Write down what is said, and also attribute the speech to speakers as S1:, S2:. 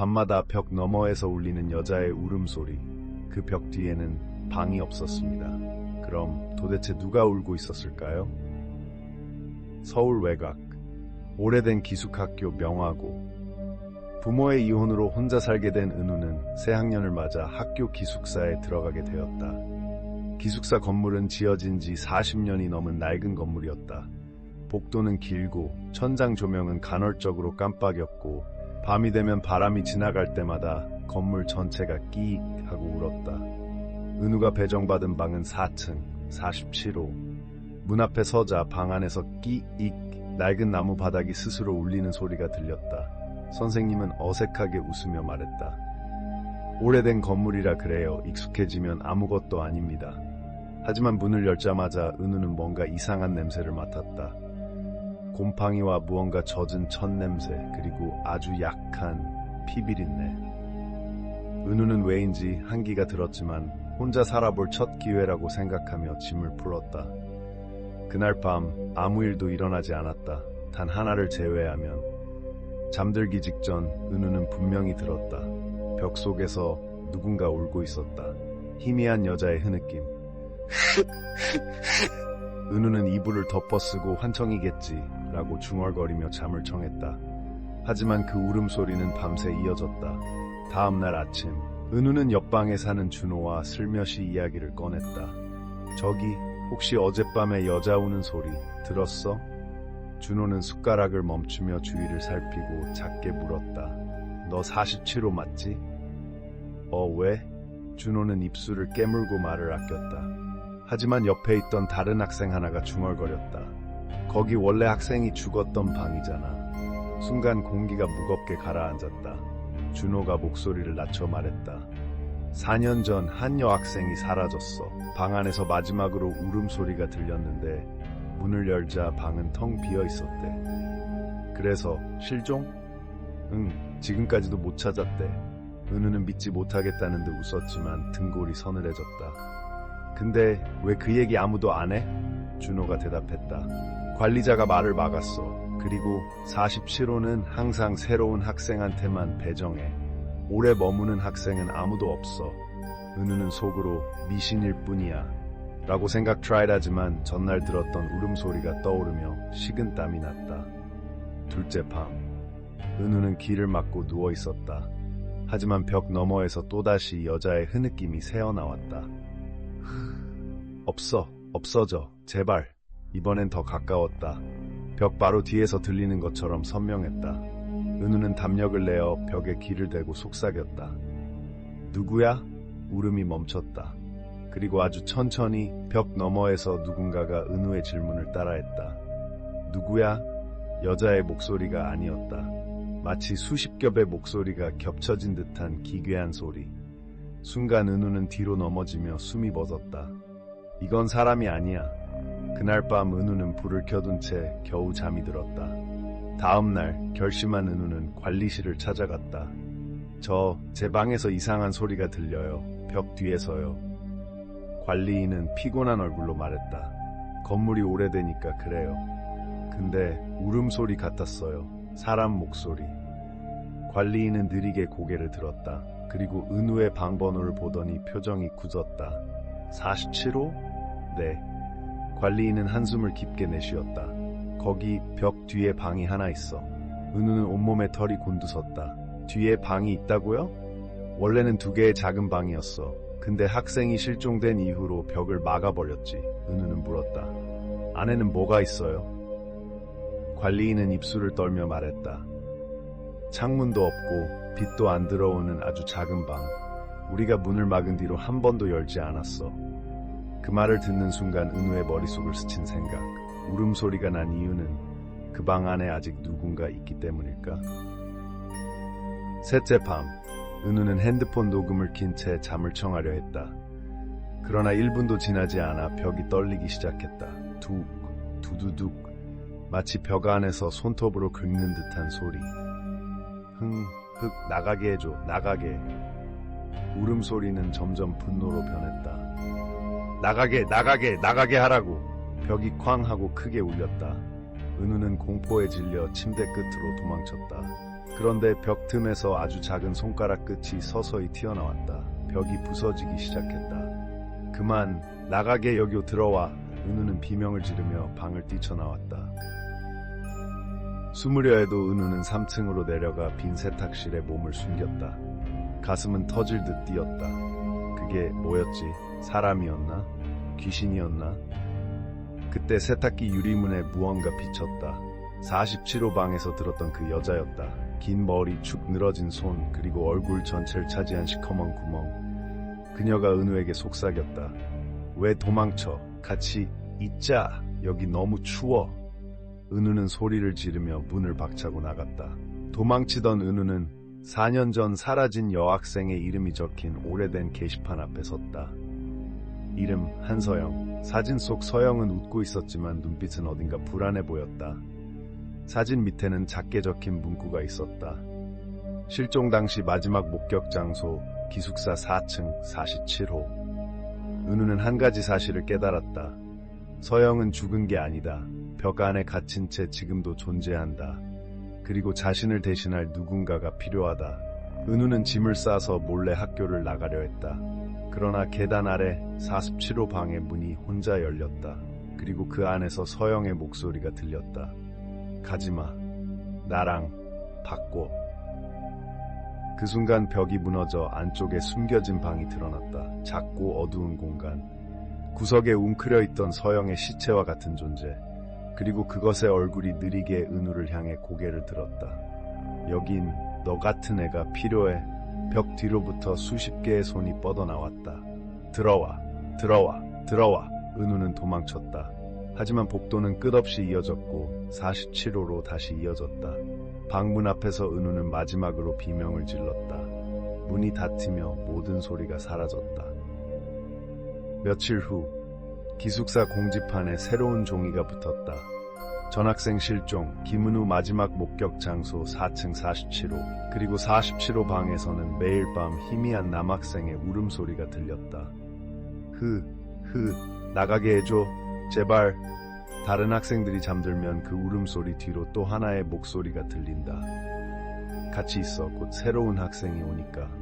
S1: 밤마다 벽 너머에서 울리는 여자의 울음소리. 그 벽 뒤에는 방이 없었습니다. 그럼 도대체 누가 울고 있었을까요? 서울 외곽. 오래된 기숙학교 명화고. 부모의 이혼으로 혼자 살게 된 은우는 새 학년을 맞아 학교 기숙사에 들어가게 되었다. 기숙사 건물은 지어진 지 40년이 넘은 낡은 건물이었다. 복도는 길고 천장 조명은 간헐적으로 깜빡였고 밤이 되면 바람이 지나갈 때마다 건물 전체가 끼익 하고 울었다. 은우가 배정받은 방은 4층 47호. 문 앞에 서자 방 안에서 끼익 낡은 나무 바닥이 스스로 울리는 소리가 들렸다. 선생님은 어색하게 웃으며 말했다. 오래된 건물이라 그래요. 익숙해지면 아무것도 아닙니다. 하지만 문을 열자마자 은우는 뭔가 이상한 냄새를 맡았다. 곰팡이와 무언가 젖은 첫 냄새, 그리고 아주 약한 피비린내. 은우는 왜인지 한기가 들었지만 혼자 살아볼 첫 기회라고 생각하며 짐을 풀었다. 그날 밤 아무 일도 일어나지 않았다. 단 하나를 제외하면 잠들기 직전 은우는 분명히 들었다. 벽 속에서 누군가 울고 있었다. 희미한 여자의 흐느낌. 은우는 이불을 덮어쓰고 환청이겠지 라고 중얼거리며 잠을 청했다. 하지만 그 울음소리는 밤새 이어졌다. 다음 날 아침 은우는 옆방에 사는 준호와 슬며시 이야기를 꺼냈다. 저기 혹시 어젯밤에 여자 우는 소리 들었어? 준호는 숟가락을 멈추며 주위를 살피고 작게 물었다. 너 47호 맞지? 어, 왜? 준호는 입술을 깨물고 말을 아꼈다. 하지만 옆에 있던 다른 학생 하나가 중얼거렸다. 거기 원래 학생이 죽었던 방이잖아. 순간 공기가 무겁게 가라앉았다. 준호가 목소리를 낮춰 말했다. 4년 전 한 여학생이 사라졌어. 방 안에서 마지막으로 울음소리가 들렸는데 문을 열자 방은 텅 비어 있었대. 그래서 실종? 응, 지금까지도 못 찾았대. 은우는 믿지 못하겠다는 듯 웃었지만 등골이 서늘해졌다. 근데 왜 그 얘기 아무도 안 해? 준호가 대답했다. 관리자가 말을 막았어. 그리고 47호는 항상 새로운 학생한테만 배정해. 오래 머무는 학생은 아무도 없어. 은우는 속으로 미신일 뿐이야. 라고 생각 트라이하지만 전날 들었던 울음소리가 떠오르며 식은 땀이 났다. 둘째 밤, 은우는 길을 막고 누워 있었다. 하지만 벽 너머에서 또다시 여자의 흐느낌이 새어나왔다. 없어, 없어져, 제발. 이번엔 더 가까웠다. 벽 바로 뒤에서 들리는 것처럼 선명했다. 은우는 담력을 내어 벽에 귀를 대고 속삭였다. 누구야? 울음이 멈췄다. 그리고 아주 천천히 벽 너머에서 누군가가 은우의 질문을 따라했다. 누구야? 여자의 목소리가 아니었다. 마치 수십 겹의 목소리가 겹쳐진 듯한 기괴한 소리. 순간 은우는 뒤로 넘어지며 숨이 멎었다. 이건 사람이 아니야. 그날 밤 은우는 불을 켜둔 채 겨우 잠이 들었다. 다음 날 결심한 은우는 관리실을 찾아갔다. 저 제 방에서 이상한 소리가 들려요. 벽 뒤에서요. 관리인은 피곤한 얼굴로 말했다. 건물이 오래되니까 그래요. 근데 울음소리 같았어요. 사람 목소리. 관리인은 느리게 고개를 들었다. 그리고 은우의 방번호를 보더니 표정이 굳었다. 47호? 네. 관리인은 한숨을 깊게 내쉬었다. 거기 벽 뒤에 방이 하나 있어. 은우는 온몸에 털이 곤두섰다. 뒤에 방이 있다고요? 원래는 두 개의 작은 방이었어. 근데 학생이 실종된 이후로 벽을 막아버렸지. 은우는 물었다. 안에는 뭐가 있어요? 관리인은 입술을 떨며 말했다. 창문도 없고 빛도 안 들어오는 아주 작은 방. 우리가 문을 막은 뒤로 한 번도 열지 않았어. 그 말을 듣는 순간 은우의 머릿속을 스친 생각. 울음소리가 난 이유는 그 방 안에 아직 누군가 있기 때문일까? 셋째 밤, 은우는 핸드폰 녹음을 킨 채 잠을 청하려 했다. 그러나 1분도 지나지 않아 벽이 떨리기 시작했다. 툭, 두두둑, 마치 벽 안에서 손톱으로 긁는 듯한 소리. 흥, 흑, 나가게 해줘, 나가게. 울음소리는 점점 분노로 변했다. 나가게, 나가게, 나가게 하라고. 벽이 쾅 하고 크게 울렸다. 은우는 공포에 질려 침대 끝으로 도망쳤다. 그런데 벽 틈에서 아주 작은 손가락 끝이 서서히 튀어나왔다. 벽이 부서지기 시작했다. 그만 나가게 여기로 들어와 은우는 비명을 지르며 방을 뛰쳐나왔다. 숨으려 해도 은우는 3층으로 내려가 빈 세탁실에 몸을 숨겼다. 가슴은 터질 듯 뛰었다. 그게 뭐였지? 사람이었나? 귀신이었나? 그때 세탁기 유리문에 무언가 비쳤다. 47호 방에서 들었던 그 여자였다. 긴 머리, 축 늘어진 손, 그리고 얼굴 전체를 차지한 시커먼 구멍. 그녀가 은우에게 속삭였다. 왜 도망쳐? 같이 있자. 여기 너무 추워. 은우는 소리를 지르며 문을 박차고 나갔다. 도망치던 은우는 4년 전 사라진 여학생의 이름이 적힌 오래된 게시판 앞에 섰다. 이름 한서영. 사진 속 서영은 웃고 있었지만 눈빛은 어딘가 불안해 보였다. 사진 밑에는 작게 적힌 문구가 있었다. 실종 당시 마지막 목격 장소 기숙사 4층 47호. 은우는 한 가지 사실을 깨달았다. 서영은 죽은 게 아니다. 벽 안에 갇힌 채 지금도 존재한다. 그리고 자신을 대신할 누군가가 필요하다. 은우는 짐을 싸서 몰래 학교를 나가려 했다. 그러나 계단 아래 47호 방의 문이 혼자 열렸다. 그리고 그 안에서 서영의 목소리가 들렸다. 가지마. 나랑 바꿔. 그 순간 벽이 무너져 안쪽에 숨겨진 방이 드러났다. 작고 어두운 공간. 구석에 웅크려 있던 서영의 시체와 같은 존재. 그리고 그것의 얼굴이 느리게 은우를 향해 고개를 들었다. 여긴 너 같은 애가 필요해. 벽 뒤로부터 수십 개의 손이 뻗어나왔다. 들어와, 들어와, 들어와. 은우는 도망쳤다. 하지만 복도는 끝없이 이어졌고 47호로 다시 이어졌다. 방문 앞에서 은우는 마지막으로 비명을 질렀다. 문이 닫히며 모든 소리가 사라졌다. 며칠 후 기숙사 공지판에 새로운 종이가 붙었다. 전학생 실종, 김은우 마지막 목격 장소 4층 47호, 그리고 47호 방에서는 매일 밤 희미한 남학생의 울음소리가 들렸다. 흐, 흐, 나가게 해줘. 제발. 다른 학생들이 잠들면 그 울음소리 뒤로 또 하나의 목소리가 들린다. 같이 있어. 곧 새로운 학생이 오니까.